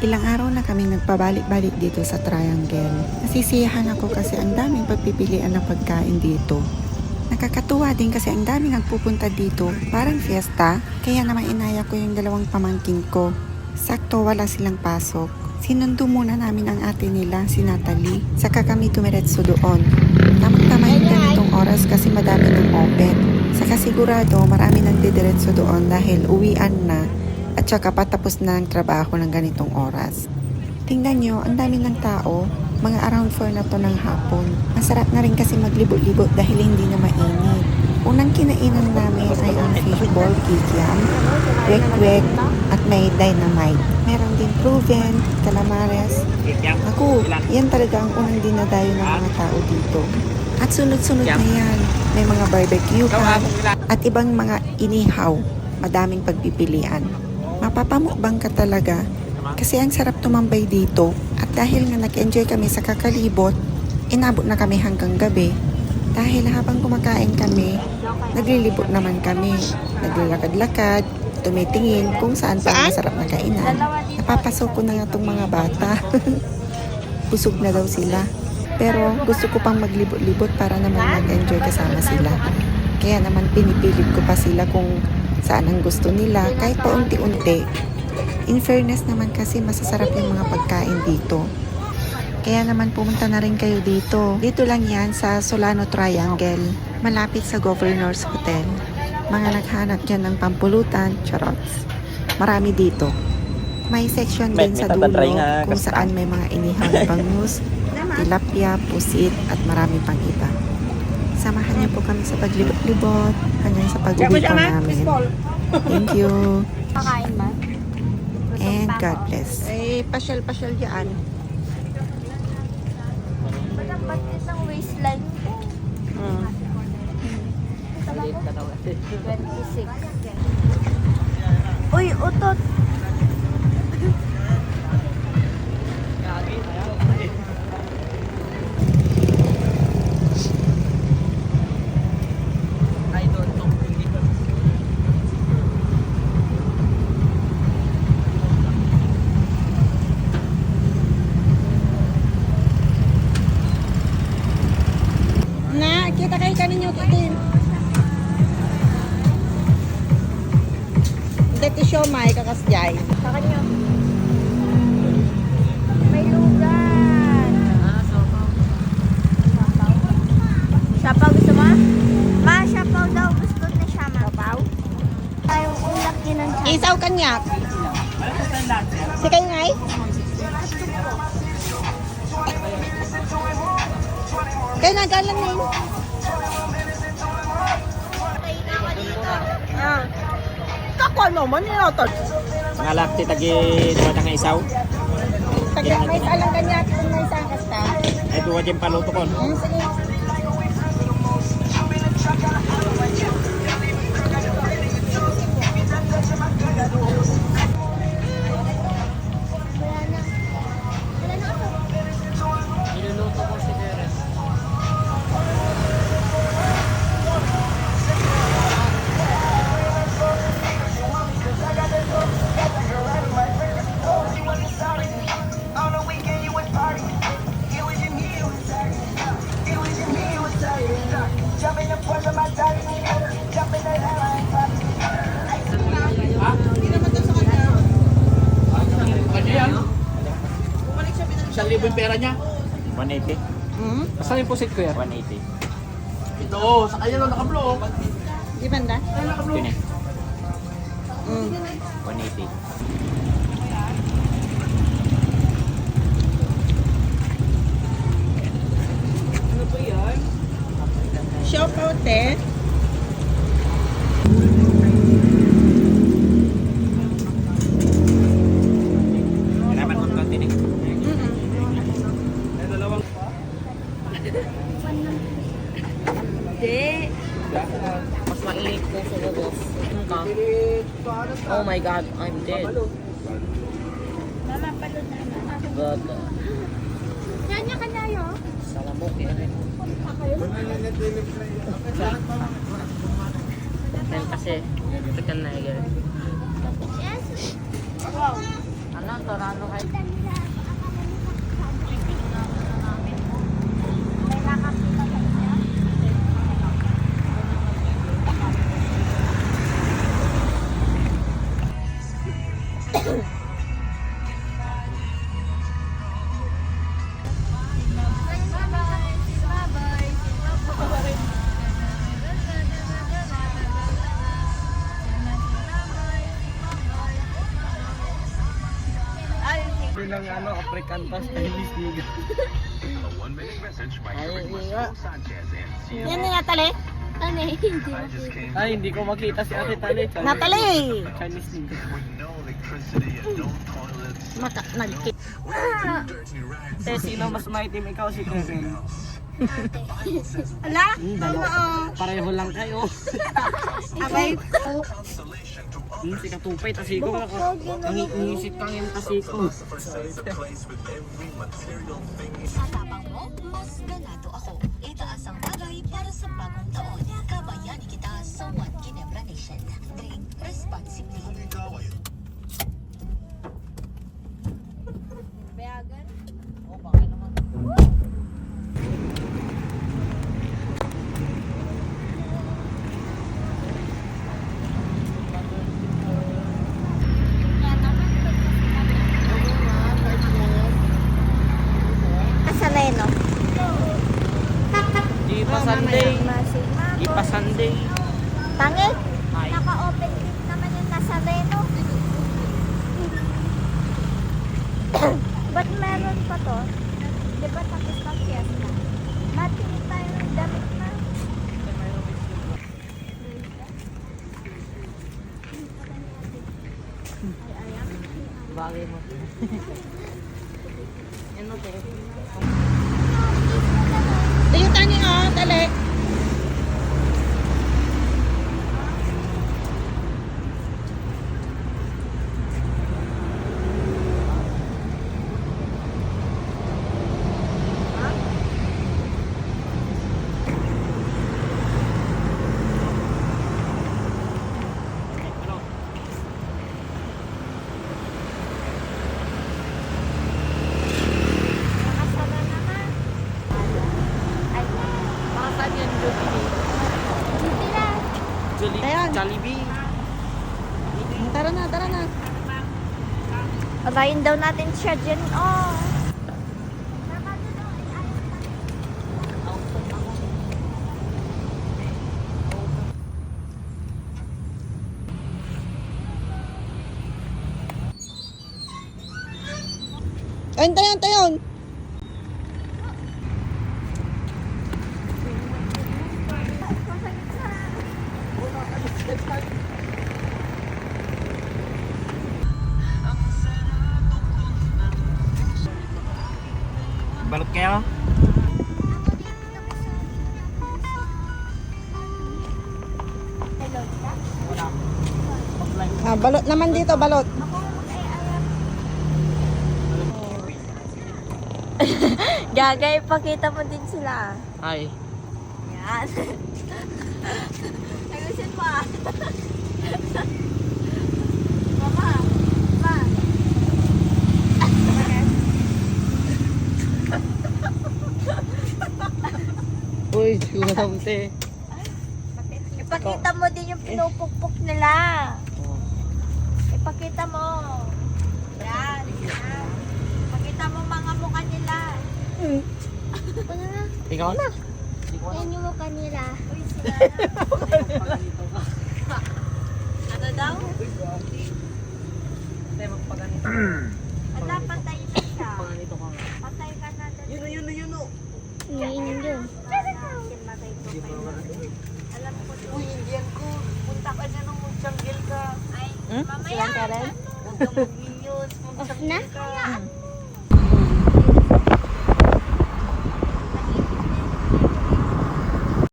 Ilang araw na kaming nagpabalik-balik dito sa Triangle. Nasisiyahan ako kasi ang daming pagpipilian ng pagkain dito. Nakakatuwa din kasi ang daming nagpupunta dito, parang fiesta, kaya naman inaya ko yung dalawang pamangkin ko. Sakto wala silang pasok. Sinundo muna namin ang ate nila, si Natalie. Saka kami tumiretso doon. Tamang-tama yung ganitong oras kasi madami ng open. Saka sigurado marami nang didiretso doon dahil uwian na at saka patapos na ang trabaho ng ganitong oras. Tingnan nyo, ang dami ng tao. Mga around 4 na to ng hapon. Masarap na rin kasi maglibot-libot dahil hindi na mainit. Unang kinainan namin ay ang fishball kikiam, wek-wek, at may dynamite. Meron din proven, calamares. Ako, yan talaga ang unang dinadayo ng mga tao dito. At sunod-sunod na yan. May mga barbecue pa at ibang mga inihaw. Madaming pagpipilian. Mapapamukbang ka talaga kasi ang sarap tumambay dito at dahil nga nag-enjoy kami sa kakalibot, inabot na kami hanggang gabi. Dahil habang kumakain kami, naglilibot naman kami. Naglalakad-lakad, tumitingin kung saan pa ang masarap na kainan. Napapasok ko na nga itong mga bata. Busog na daw sila. Pero gusto ko pang maglibot-libot para naman mag-enjoy kasama sila. Kaya naman pinipilit ko pa sila kung saan ang gusto nila kahit paunti-unti. In fairness naman kasi masasarap yung mga pagkain dito. Kaya naman pumunta na rin kayo dito. Dito lang yan sa Solano Triangle, malapit sa Governor's Hotel. Mga naghanap dyan ng pampulutan, charots. Marami dito. May section din sa dulo kung saan may mga inihaw na bangus, tilapia, pusit, at marami pang iba. Samahan niyo po kami sa paglibot-libot hanggang sa pag-uwi po namin. Thank you. Pakain ba? And God bless. Eh, pasyal-pasyal dyan. Ba't isang waistline ko? Mm. 26. Uy, utot! Dito siya may kakasjay. Sa kanya. May lugan. Sapaw gusto mo? Ma, sapaw daw. Gusto na siya, ma. Sapaw? Tayong ulak din ang tiyan. Isaw kanya. Si kayo ngay? Kayo nagalan na yun. Ah. Kako naman yun ito. Mga lakti tagi duwa nga isaw. Taga may alang kanya kung may isang kasta. Ay duwa dyan paluto kon. Hmm, sige. Isang libo yung pera niya. 180. Hmm? Saan yung pusit ko yan? 180. Ito, oh, sa kanya lang nakablo. Di banda? Yun eh. Hmm. 180. Oh my God, I'm dead. Mama, palod na. But, Kanya kanya yun. salamok yun. Yan kasi, chicken na yun. Yes. Wow. Ano, torano kayo. Bilang ano, African Toast Chinese nigga. Yan nga tali. Ano eh. Ay, hindi ko makita si Ate Tali. Chinese- Natali! Chinese nigga. Maka, nagkit. Eh, sino mas maitim ikaw si Kevin? Ala? Hmm, dalawa. Pareho lang kayo. Abay. Hmm, si Katupay, tasiko ka. Ang iisip kang yung tasiko. Tatapang mo, mas ganado ako. Itaas ang bagay para sa bagong taon. Kabayani kita sa One Ginebra Nation. Drink responsibly. Asanay, no? Di pa Sunday. Masig Di pa Sunday. Pangit. Naka-open gate naman yung nasa Reno. Ba't meron pa to? Di ba tapos na fiesta? Matingin tayo ng damit na. Bagay mo. Ano to? Tayo tani oh, tali. Nakasara naman. Ay, Mga saan yan, Jollibee? hindi na. Jollibee. Ayan. Jollibee. Tara na, tara na. Patayin daw natin siya dyan. Oh. Ayun, tayon, tayon. Ah, balot naman dito, balot. Gagay, pakita mo din sila. Ay. Yan. Ayusin mo ah. Mama. Ma. Uy, juramte. Ipakita mo din yung pinupukpok nila. Ipakita mo. Yan. Yan. Ipakita mo mga mukha nila. Ano na? Ikaw? Yan yung mukha nila. Uy, sila Ano daw? Hindi, magpaganito. Wala, patay na siya. Ka nga. Patay ka na. Yun, yun, yun, yun. Yun yun. Alam ko to. Uy, Indian ko. Punta ka dyan ng Munchanggil ka. Ay, Hmm? mamaya. Silang Karen? Huwag kang mag-minions. Munchanggil ka.